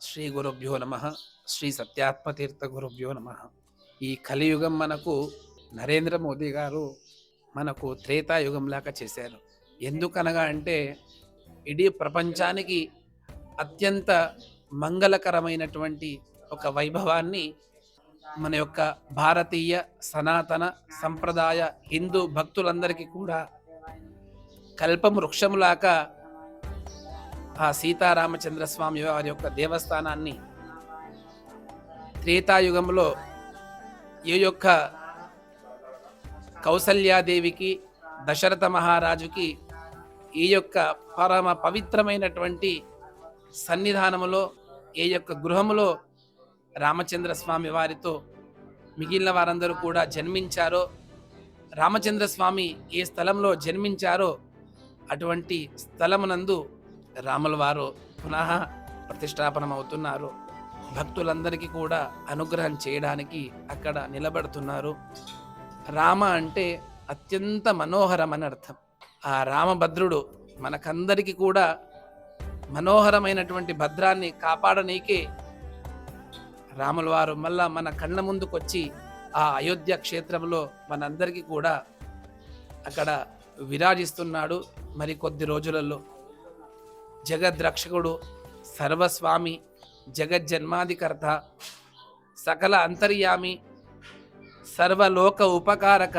శ్రీ గురుభ్యో నమ. శ్రీ సత్యాత్మతీర్థ గురుభ్యో నమ. ఈ కలియుగం మనకు నరేంద్ర మోదీ గారు మనకు త్రేతాయుగంలాగా చేశారు. ఎందుకనగా అంటే ఇడీ ప్రపంచానికి అత్యంత మంగళకరమైనటువంటి ఒక వైభవాన్ని మన యొక్క భారతీయ సనాతన సంప్రదాయ హిందూ భక్తులందరికీ కూడా కల్పం వృక్షములాగా ఆ సీతారామచంద్ర స్వామి వారి యొక్క దేవస్థానాన్ని త్రేతాయుగంలో ఈ యొక్క కౌసల్యాదేవికి దశరథ మహారాజుకి ఈ యొక్క పరమ పవిత్రమైనటువంటి సన్నిధానములో ఏ యొక్క గృహములో రామచంద్ర స్వామి వారితో మిగిలిన వారందరూ కూడా జన్మించారో రామచంద్ర స్వామి ఏ స్థలంలో జన్మించారో అటువంటి స్థలమునందు రాముల వారు పునః ప్రతిష్టాపనమవుతున్నారు. భక్తులందరికీ కూడా అనుగ్రహం చేయడానికి అక్కడ నిలబడుతున్నారు. రామ అంటే అత్యంత మనోహరం అని అర్థం. ఆ రామభద్రుడు మనకందరికీ కూడా మనోహరమైనటువంటి భద్రాన్ని కాపాడనీకే రాముల వారు మళ్ళా మన కళ్ళ ముందుకొచ్చి ఆ అయోధ్య క్షేత్రంలో మనందరికీ కూడా అక్కడ విరాజిస్తున్నాడు. మరి కొద్ది రోజులలో జగద్రక్షకుడు సర్వస్వామి జగజ్జన్మాధికర్త సకల అంతర్యామి సర్వలోక ఉపకారక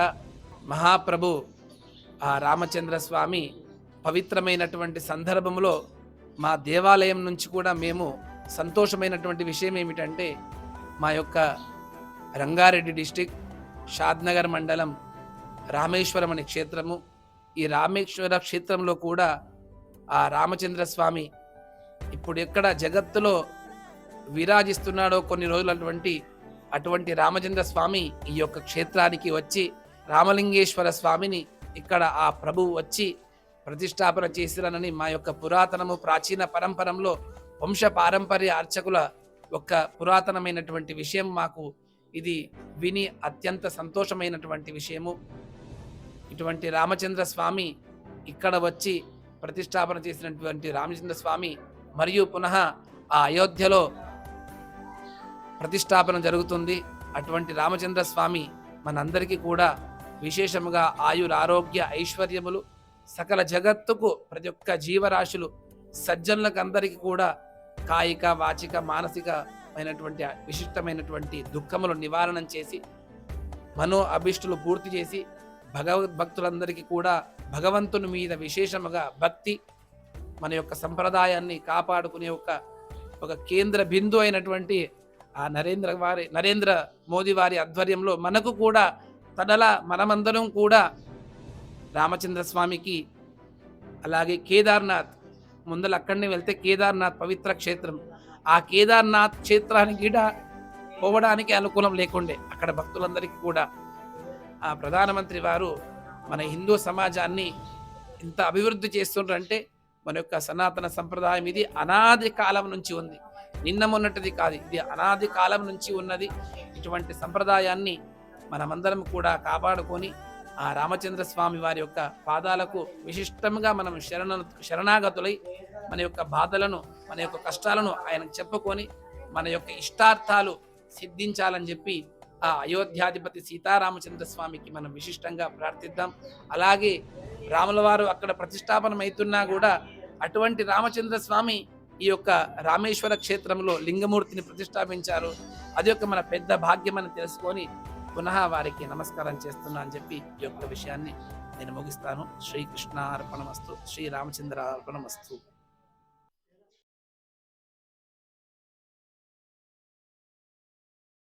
మహాప్రభు ఆ రామచంద్ర స్వామి పవిత్రమైనటువంటి సందర్భంలో మా దేవాలయం నుంచి కూడా మేము సంతోషమైనటువంటి విషయం ఏమిటంటే మా యొక్క రంగారెడ్డి డిస్టిక్ షాద్నగర్ మండలం రామేశ్వరం అనే క్షేత్రము. ఈ రామేశ్వర క్షేత్రంలో కూడా ఆ రామచంద్ర స్వామి ఇప్పుడు ఎక్కడ జగత్తులో విరాజిస్తున్నాడో కొన్ని రోజులు అటువంటి అటువంటి రామచంద్ర స్వామి ఈ యొక్క క్షేత్రానికి వచ్చి రామలింగేశ్వర స్వామిని ఇక్కడ ఆ ప్రభువు వచ్చి ప్రతిష్టాపన చేసిరనని మా యొక్క పురాతనము ప్రాచీన పరంపరంలో వంశ పారంపర్య అర్చకుల ఒక పురాతనమైనటువంటి విషయం మాకు ఇది విని అత్యంత సంతోషమైనటువంటి విషయము. ఇటువంటి రామచంద్ర స్వామి ఇక్కడ వచ్చి ప్రతిష్టాపన చేసినటువంటి రామచంద్ర స్వామి మరియు పునః ఆ అయోధ్యలో ప్రతిష్టాపన జరుగుతుంది. అటువంటి రామచంద్ర స్వామి మనందరికీ కూడా విశేషముగా ఆయురారోగ్య ఐశ్వర్యములు సకల జగత్తుకు ప్రతి ఒక్క జీవరాశులు సజ్జనులకు అందరికీ కూడా కాయిక వాచిక మానసికమైనటువంటి విశిష్టమైనటువంటి దుఃఖములు నివారణం చేసి మనో అభిష్టులు పూర్తి చేసి భగవద్భక్తులందరికీ కూడా భగవంతుని మీద విశేషముగా భక్తి మన యొక్క సంప్రదాయాన్ని కాపాడుకునే ఒక ఒక కేంద్ర బిందు అయినటువంటి ఆ నరేంద్ర వారి నరేంద్ర మోదీ వారి ఆధ్వర్యంలో మనకు కూడా తనల మనమందరం కూడా రామచంద్ర స్వామికి అలాగే కేదార్నాథ్ ముందల అక్కడిని వెళ్తే కేదార్నాథ్ పవిత్ర క్షేత్రం. ఆ కేదార్నాథ్ క్షేత్రానికి కూడా పోవడానికి అనుకూలం లేకుండే. అక్కడ భక్తులందరికీ కూడా ఆ ప్రధానమంత్రి వారు మన హిందూ సమాజాన్ని ఇంత అభివృద్ధి చేస్తుండ్రంటే మన యొక్క సనాతన సంప్రదాయం ఇది అనాది కాలం నుంచి ఉంది. నిన్న మొన్నటిది కాదు ఇది అనాది కాలం నుంచి ఉన్నది. ఇటువంటి సంప్రదాయాన్ని మనమందరం కూడా కాపాడుకొని ఆ రామచంద్ర స్వామి వారి యొక్క పాదాలకు విశిష్టంగా మనం శరణ శరణాగతులై మన యొక్క బాధలను మన యొక్క కష్టాలను ఆయనకు చెప్పుకొని మన యొక్క ఇష్టార్థాలు సిద్ధించాలని చెప్పి ఆ అయోధ్యాధిపతి సీతారామచంద్ర స్వామికి మనం విశిష్టంగా ప్రార్థిద్దాం. అలాగే రాముల వారు అక్కడ ప్రతిష్టాపనం అవుతున్నా కూడా అటువంటి రామచంద్ర స్వామి ఈ యొక్క రామేశ్వర క్షేత్రంలో లింగమూర్తిని ప్రతిష్టాపించారు. అది యొక్క మన పెద్ద భాగ్యం అని తెలుసుకొని పునః వారికి నమస్కారం చేస్తున్నా అని చెప్పి ఈ యొక్క విషయాన్ని నేను ముగిస్తాను. శ్రీకృష్ణ అర్పణమస్తు శ్రీ రామచంద్ర అర్పణమస్తు